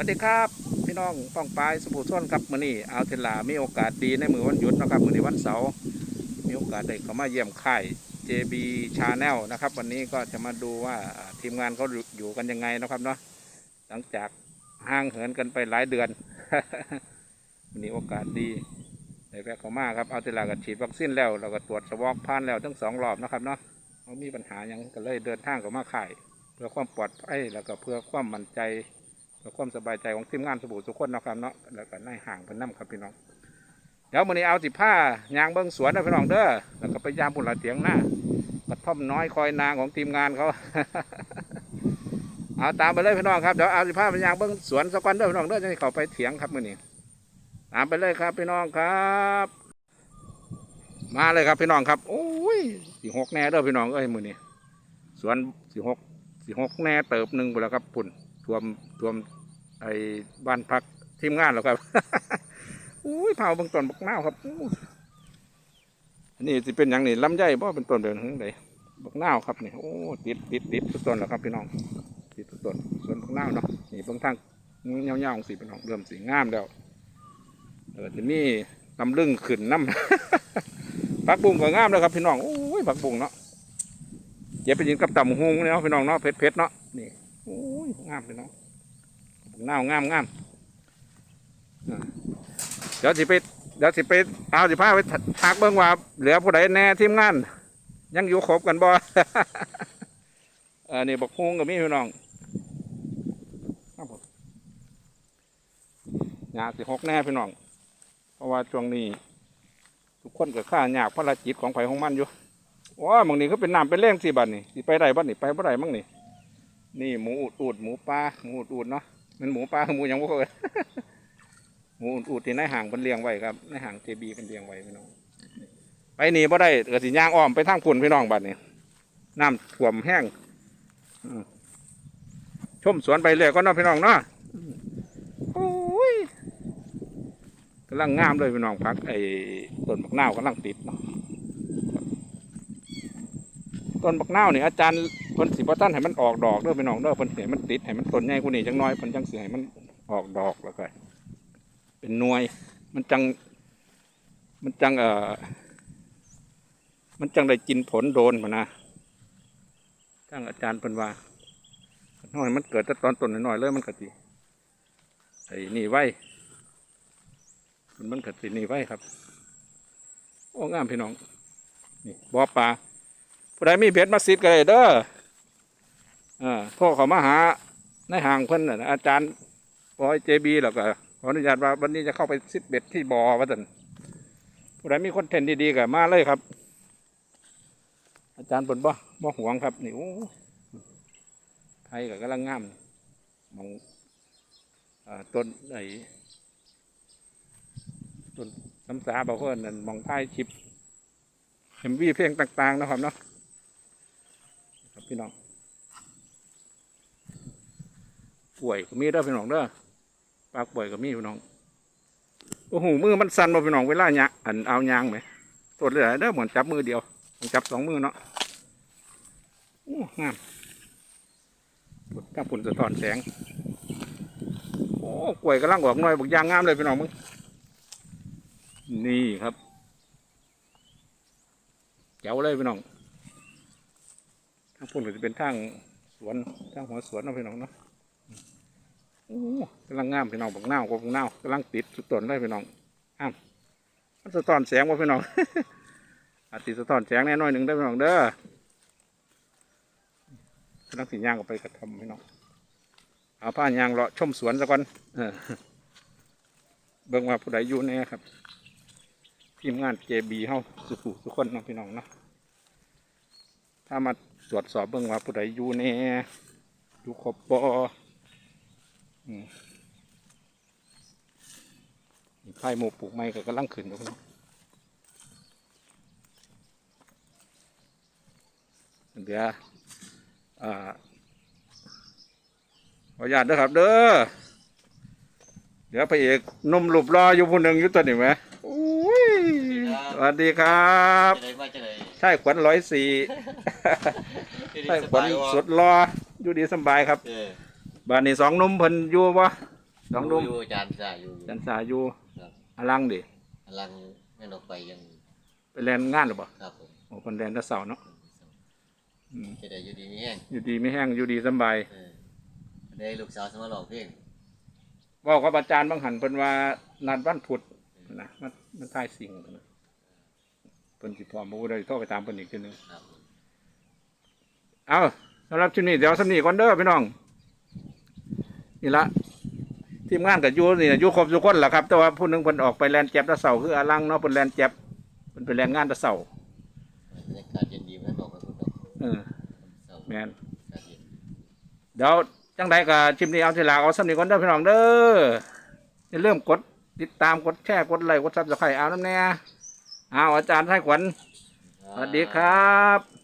วัสดีครับพี่น้องป้องปลายสบู่ส้นครับมื้อนี้เอาเทลามีโอกาสดีในมือวันหยุดนะครับมื้อนี้วันเสาร์มีโอกาสได้เข้ามาเยี่ยมค่าย JB Channel นะครับ วันนี้ก็จะมาดูว่าทีมงานเขาอยู่กันยังไงนะครับเนาะหลังจากห่างเหินกันไปหลายเดือนวันนี้โอกาสดีได้แวะเข้ามาครับเอาเทลาก็ฉีดวัคซีนแล้วเราก็ตรวจสวอปผ่านแล้วทั้งสองรอบนะครับเนาะไม่มีปัญหายังก็เลยเดินทางเข้ามาค่าย เพื่อความปลอดภัยแล้วก็เพื่อความมั่นใจ เพื่อความสบายใจของทีมงานสบู่ทุกคนเนาะครับเนาะแล้วก็นายห่างเป็นน้ำครับพี่น้องเดี๋ยวมื้อนี้เอาสิผ้ายางเบิ้งสวนนะพี่น้องเด้อแล้วก็ไปยามปุ่นละเตียงหน้ากระท่อมน้อยคอยนางของทีมงานเขาเอาตามไปเลยพี่น้องครับเดี๋ยวเอาสิผ้าไปยางเบิ้งสวนสักวันเด้อพี่น้องเด้อจะให้เขาไปเถียงครับมื้อนี้ตามไปเลยครับพี่น้องครับมาเลยครับพี่น้องครับโอ้ยสี่หกแน่เด้อพี่น้องเอ้ยมื้อนี้สวนสี่หกสี่หกแน่เติบหนึ่งไปแล้วครับปุ่น ท่วมท่วมไอ้บ้านพักทีมงานแล้วครับอุ้ยเผาบางต้นบักนาวครับอันนี้สิเป็นอย่างนี้ลำไยบ่เป็นต้นเดินถึงไหนบักนาวครับนี่โอ้ติดติดติดทุกต้นแล้วครับพี่น้องติดทุกต้นส่วนบักนาวเนาะนี่บางทางเงาเงาๆสีพี่น้องเริ่มสีงามแล้วเออจะมีลำลึงขึ้นน้ำผักบุ้งก็งามแล้วครับพี่น้องโอ้ยผักบุ้งเนาะเจ็บไปยินกับต่ำหงเนาะพี่น้องเนาะเผ็ดเผ็ดๆเนาะนี่ โอ้ยงามเลยเนาะเงางามงามเดี๋ยวสิไปเดี๋ยวสิไปเอาสิพาไปทักเบิ่งว่า เหลือผู้ใดแน่ทีมงาน ยังอยู่ครบกันบ่เออนี่บอกฮุงกับมีพี่น้องครับผมยากสิหกแน่พี่น้อง เพราะว่าช่วงนี้ ทุกคนก็ค่ายากภารกิจของไผของมันอยู่ว้าบางนี้ก็เป็นน้ำเป็นแรงสิบัดนี่สิไปได้บัดนี่ไปบ่ได้มั่งนี่ นี่หมูอูดอูดหมูปลาหมูอูดอูดเนาะมันหมูปลาหมูยังบ่เคยหมูอูดอูดที่ในห่างเป็นเลี้ยงไว้ครับในห่างเจบีเป็นเลี้ยงไว้พี่น้องไปนี่บ่ได้ก็สิย่างอ้อมไปทางพุ่นพี่น้องบัดนี้น้ำท่วมแห้งชมสวนไปเลยก็เนาะพี่น้องเนาะโอ้ยกำลังงามเลยพี่น้องพักไอ้ต้นบักนาวกำลังติดเนาะต้นบักนาวนี่อาจารย์ พิ่นสิบ่ทันให้มันออกดอกเด้อพี่น้องเด้อเพิ่นสิให้มันติดให้มันต้นใหญ่กว่านี้จังน้อยเพิ่นจังสิให้มันออกดอกแล้วก็เป็นหน่วย มันจัง มันจังเอ่อมันจังได้กินผลโดนมานะทางอาจารย์เพิ่นว่าน้อยมันเกิดแต่ตอนต้นน้อยๆเลยมันก็สิไอ้นี่ไว้มันมันก็สินี่ไว้ครับโอ้งามพี่น้องนี่บ่อปลาผู้ใดมีเพชรมาซิดก็ได้เด้อ พ่อเขามาหาในห่างเพิ่นน่ะอาจารย์บอยเจบีแล้วก็ขออนุญาตว่าวันนี้จะเข้าไปซิดเบ็ดที่บ่อว่าสันผู้ใดมีคอนเทนต์ดีๆก็มาเลยครับ อาจารย์เพิ่นบ่บ่หวงครับนี่โอ้ไทยก็กำลังงามมองต้นไอ้ต้นน้ำสาบอกเพิ่นนั่นมองท้ายชิปเห็นวีเพลงต่าง ๆ นะครับเนาะครับพี่น้อง ป่วยก็มีเด้อพี่น้องเด้อปากป่วยก็มีพี่น้องโอ้โหมือมันสั่นบ่พี่น้องเวลาเนี่ยอันเอายางไหมตรวจเลยเด้อเหมือนจับมือเดียวต้องจับสองมือเนาะโอ้งามปุ่นข้างปุ่นสะท้อนแสงโอ้กล้วยกำลังออกหน่อยบอกยางงามเลยพี่น้องมึงนี่ครับเจ๋วเลยพี่น้องทางพุ่นก็จะเป็นทางสวนทางหัวสวนเนาะพี่น้องเนาะ กำลังงามพี่น้องบักนากับบักนาวกำลังติดสุดต้นเลยพี่น้องอ้ามมันสะท้อนแสงว่าพี่น้องอาติสะท้อนแสงแน่น้อยหนึ่งได้พี่น้องเด้อกำลังสีย่างออกไปกระทำพี่น้องเอาผ้ายางเลาะชมสวนซะก่อนเบิ่งว่าผู้ใดอยู่แน่ครับทีมงานเจบีเฮาสุขุทุกคนเนาะพี่น้องเนาะถ้ามาตรวจสอบเบิ่งว่าผู้ใดอยู่แน่อยู่ครบบอมนี่ ไผ่หมูปลูกไม้ก็กำลังขึ้นอยู่พี่น้องเดี๋ยวอ่าขออนุญาตเด้อครับเด้อ เดี๋ยวพระเอกหนมหลุบรออยู่ผู้หนึ่งอยู่ตัวนี้ไหมอุ้ยสวัสดีครับ จะได้มาจะได้ใช่ขวัญร้อยสี่จะได้ใช่สขวัญบายสุดรออยู่ดีสำบายครับ เออ บ้านนี้สองหนุ่มเพิ่นอยู่วะ สองหนุ่มอยู่อาจารย์สายอยู่ จันสาอยู่ครับ อลังดิกำลังแม่นออกไปยังไปแลนงานหรือเปล่าครับผมโอ้คนแลนแตะเสาเนาะอืมจะได้อยู่ดีมีแห้งอยู่ดีไม่แห้งอยู่ดีสำบายเออได้ลูกสาวสมาหลอกเพลงบอกกับอาจารย์บางหันเป็นว่านัดวันพุธนะมันมันทายสิ่งนะเพิ่นสิพร้อมบ่ได้โทรไปตามเพิ่นอีกทีหนึง ครับเอาสำหรับชุดนี้เดี๋ยวสำนีก่อนเด้อพี่น้อง นี่ละ ทีมงานกับยูนี่นะอยูครบทุกคนแหละครับ แต่ว่าผู้หนึงเพิ่นออกไปแลนแจ็บตะเสาคืออาลังเนาะเพิ่นแลนแจ็บเพิ่นไปแลนงานตะเสาบรรยากาศเย็นดีไม่บอกกับคุณดอกเออเศร้าแม่น อากาศเย็น เดี๋ยวจังใดกับชิมนี้เอาทีหลังเอาสำนีก่อนเด้อพี่น้องเด้ออย่าลืมกดติดตามกดแชร์กดไลค์กดซับสไครต์เอาน้ำแน่เอาอาจารย์ให้ขวัญสวัสดีครับ